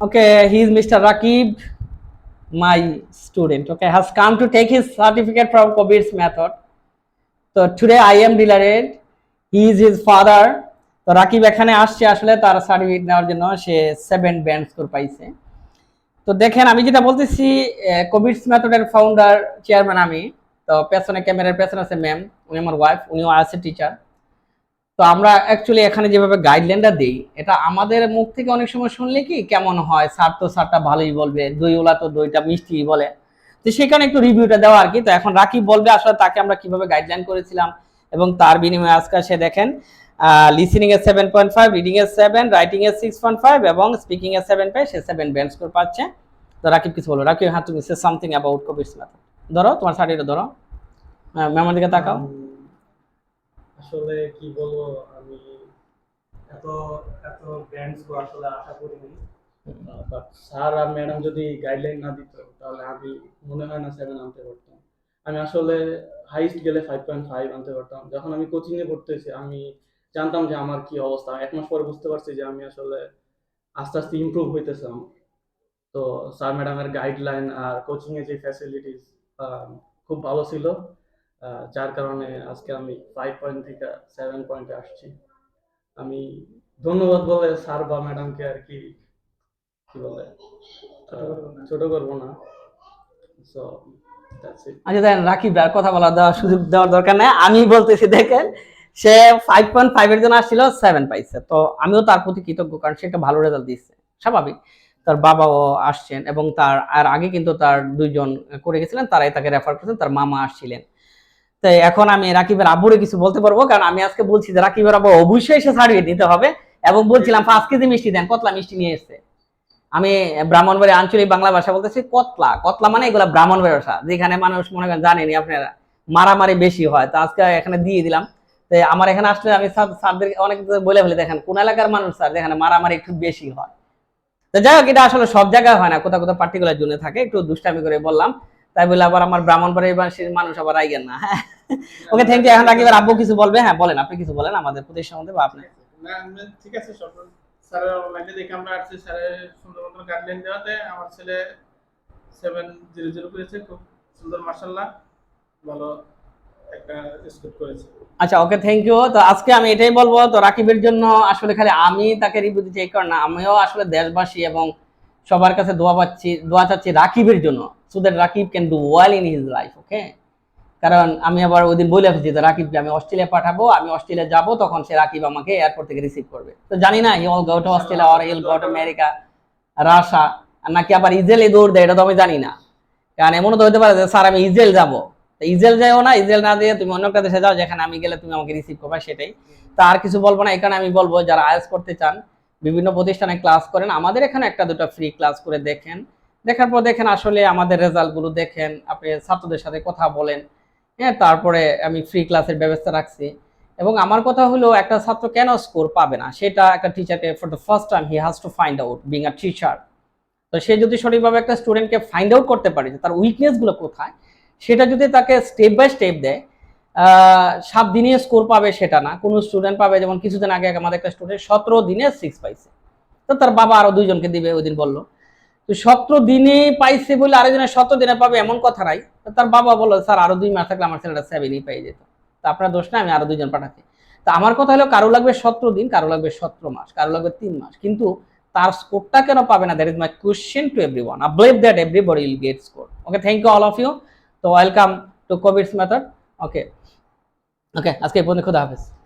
Okay, he is Mr. Rakib, my student. Okay, has come to take his certificate from COVID's method. So today I am delighted. He is his father. তো রাকিব এখানে আসছে আসলে তার certificate নেওয়ার জন্য সে seven band score পাইছে তো দেখেন আমি যেটা বলতেছি কোভিডস মেথডের ফাউন্ডার চেয়ারম্যান আমি তো পেছনে ক্যামেরার পেছনে আছে ম্যাম উনি আমার ওয়াইফ উনিও আছে টিচার তো আমরা অ্যাকচুয়ালি এখানে যেভাবে গাইডলাইনটা দিই, এটা আমাদের মুখ থেকে অনেক সময় শুনলে কি কেমন হয়, স্যার তো স্যারটা ভালোই বলবে দই ওলা তো দইটা মিষ্টি বলে। তো সেখানে একটু রিভিউটা দেওয়া আর কি। তো এখন রাকিব বলবে আসলে তাকে আমরা কীভাবে গাইডলাইন করেছিলাম এবং তার বিনিময়ে আজকে সে দেখেন লিসেনিং এর সেভেন পয়েন্ট ফাইভ রিডিং এর সেভেন রাইটিং এর সিক্স পয়েন্ট ফাইভ এবং স্পিকিং এর সেভেন পাই সে সেভেন ব্যান্ড স্কোর পাচ্ছে। তো রাকিব কিছু বলো রাকিব হ্যাঁ তুমি সে সামথিং অ্যাবাউট মেথড ধরো, তোমার সার্টিফিকেট ধরো। ম্যামের দিকে তাকাও। আসলে কি বলব আমি এত এত ব্যান্ডস আসলে আশা করিনি। বাট স্যার আর ম্যাডাম যদি গাইডলাইন না দিত তাহলে আমি মনে হয় না সেভেন আনতে পারতাম। আমি আসলে হাইস্ট গেলে ফাইভ পয়েন্ট ফাইভ আনতে পারতাম। যখন আমি কোচিংয়ে পড়তেছি আমি জানতাম যে আমার কি অবস্থা। এক মাস পরে বুঝতে পারছি যে আমি আসলে আস্তে আস্তে ইমপ্রুভ হইতেছিলাম। তো স্যার ম্যাডামের গাইডলাইন আর কোচিংয়ে যে ফ্যাসিলিটিস খুব ভালো ছিল। যার কারণে আজকে আমি ফাইভ পয়েন্ট থেকে সেভেন পয়েন্টে আসছি। আমি ধন্যবাদ বলে স্যার বা ম্যাডামকে আর কি কি বলে ছোট করব না। সো আচ্ছা দেখেন রাকিব আর কথা বলার দেওয়ার সুযোগ দেওয়ার দরকার নেই। আমি বলতেছি দেখেন সে ফাইভ পয়েন্ট ফাইভ এর জন্য আসছিল সেভেন পাইছে। তো আমিও তার প্রতি কৃতজ্ঞ কারণ সে একটা ভালো রেজাল্ট দিচ্ছে স্বাভাবিক। তার বাবাও আসছেন এবং তার আর আগে কিন্তু তার দুইজন করে গেছিলেন তারাই তাকে রেফার করেছেন তার মামা আসছিলেন। তো এখন আমি রাকিবের আব্বুরে কিছু বলতে পারব, কারণ আমি আজকে বলছি যে রাকিবের আব্বু অবশ্যই সে সার্টিফিকেট নিতে হবে এবং বলছিলাম, পাঁচ কেজি মিষ্টি দেন, কতলা মিষ্টি নিয়ে এসছে? আমি ব্রাহ্মণবাড়ি আঞ্চলিক বাংলা ভাষা বলতেছি কতলা। কতলা মানে এগুলা ব্রাহ্মণবাড়ি ভাষা, যেখানে মানুষ মনে করেন জানেনি আপনারা, মারামারি বেশি হয়। তো আজকে এখানে দিয়ে দিলাম। তো আমার এখানে আসলে আমি স্যার, স্যারদের অনেক বলে ফেলে, দেখেন, কোন এলাকার মানুষ স্যার, যেখানে মারামারি একটু বেশি হয়? তো যাই হোক, এটা আসলে সব জায়গায় হয় না, কোথাও কোথাও পার্টিকুলার জন্য থাকে। একটু দুষ্টামি করে বললাম। তাই বলে আবার আমার ব্রাহ্মণবাড়ির বাসীর মানুষ আবার আইগেন না হ্যাঁ। ওকে থ্যাংক ইউ এখন রাকিব আব্বু কিছু বলবে? হ্যাঁ বলেন আপনি কিছু বলেন আমাদের প্রতিষ্ঠান সম্বন্ধে বা আপনি। ঠিক আছে স্যারের অনলাইনে দেখে আমরা আসছি স্যারের সুন্দর মতো গাইডলাইন দেওয়াতে। আমার ছেলে সেভেন জিরো জিরো করেছে খুব সুন্দর মার্শাল্লাহ ভালো করেছে। আচ্ছা ওকে থ্যাংক ইউ তো আজকে আমি এটাই বলব তো রাকিবের জন্য আসলে খালি আমি তাকে রিভিউ দিচ্ছি এই কারণে আমিও আসলে দেশবাসী এবং সবার কাছে দোয়া পাচ্ছি, দোয়া চাচ্ছি রাকিবের জন্য so that Rakib can do well in his life okay কারণ আমি আবার ওই দিন বলে আসছি যে রাকিবকে আমি অস্ট্রেলিয়া পাঠাবো, আমি অস্ট্রেলিয়া যাব, তখন সে রাকিব আমাকে এয়ারপোর্ট থেকে রিসিভ করবে। তো জানি না you'll go to Australia or you'll go to America Russia নাকি আবার ইসরায়েলে দৌড় দেয়, এটা তো আমি জানি না। কারণ এমনও তো হতে পারে যে, স্যার, আমি ইসরায়েল যাব। ইসরায়েল যাও না ইসরায়েল না দিয়ে তুমি অন্য একটা দেশে যাও, যেখানে আমি গেলে তুমি আমাকে রিসিভ করবে, সেটাই। তা আর কিছু বলব না, এখানে আমি বলব, যারা আয়াস করতে চান বিভিন্ন প্রতিষ্ঠানে ক্লাস করেন। আমাদের এখানে একটা দুটো ফ্রি ক্লাস করে দেখেন। দেখার পর দেখেন আসলে আমাদের রেজাল্টগুলো দেখেন, আপনি ছাত্রদের সাথে কথা বলেন। হ্যাঁ তারপরে আমি ফ্রি ক্লাসের ব্যবস্থা রাখছি। এবং আমার কথা হলো, একটা ছাত্র কেন স্কোর পাবে না? সেটা একটা টিচারকে for the first time he has to find out being a teacher তো সে যদি সঠিকভাবে একটা স্টুডেন্টকে ফাইন্ড আউট করতে পারে যে তার উইকনেসগুলো কোথায়, সেটা যদি তাকে স্টেপ বাই স্টেপ দেয় সাত দিনে স্কোর পাবে সেটা না। কোনো স্টুডেন্ট পাবে, যেমন কিছুদিন আগে আমাদের একটা স্টুডেন্ট সতেরো দিনে সিক্স পাইছে। তো তার বাবা আরও দুইজনকে দিবে, ওই দিন বলল। তো সতেরো দিনে পাইছে বলে আরেকজনের সতেরো দিনে পাবে এমন কথা নাই। তো তার বাবা বলল, স্যার, আরও দুই মাস থাকলে আমার ছেলেটা সেভেনই পেয়ে যেত। তো আপনার দোষ না আমি আরও দুইজন পাঠাচ্ছি। তো আমার কথা হলো, কারও লাগবে সতেরো দিন, কারও লাগবে সতেরো মাস, কারও লাগবে তিন মাস। কিন্তু তার স্কোরটা কেন পাবে না? That is my question to every one I believe that everybody will get score okay thank you all of you তো welcome to Covid's method okay okay আজকে এই পর্যন্ত খুদা হাফেজ।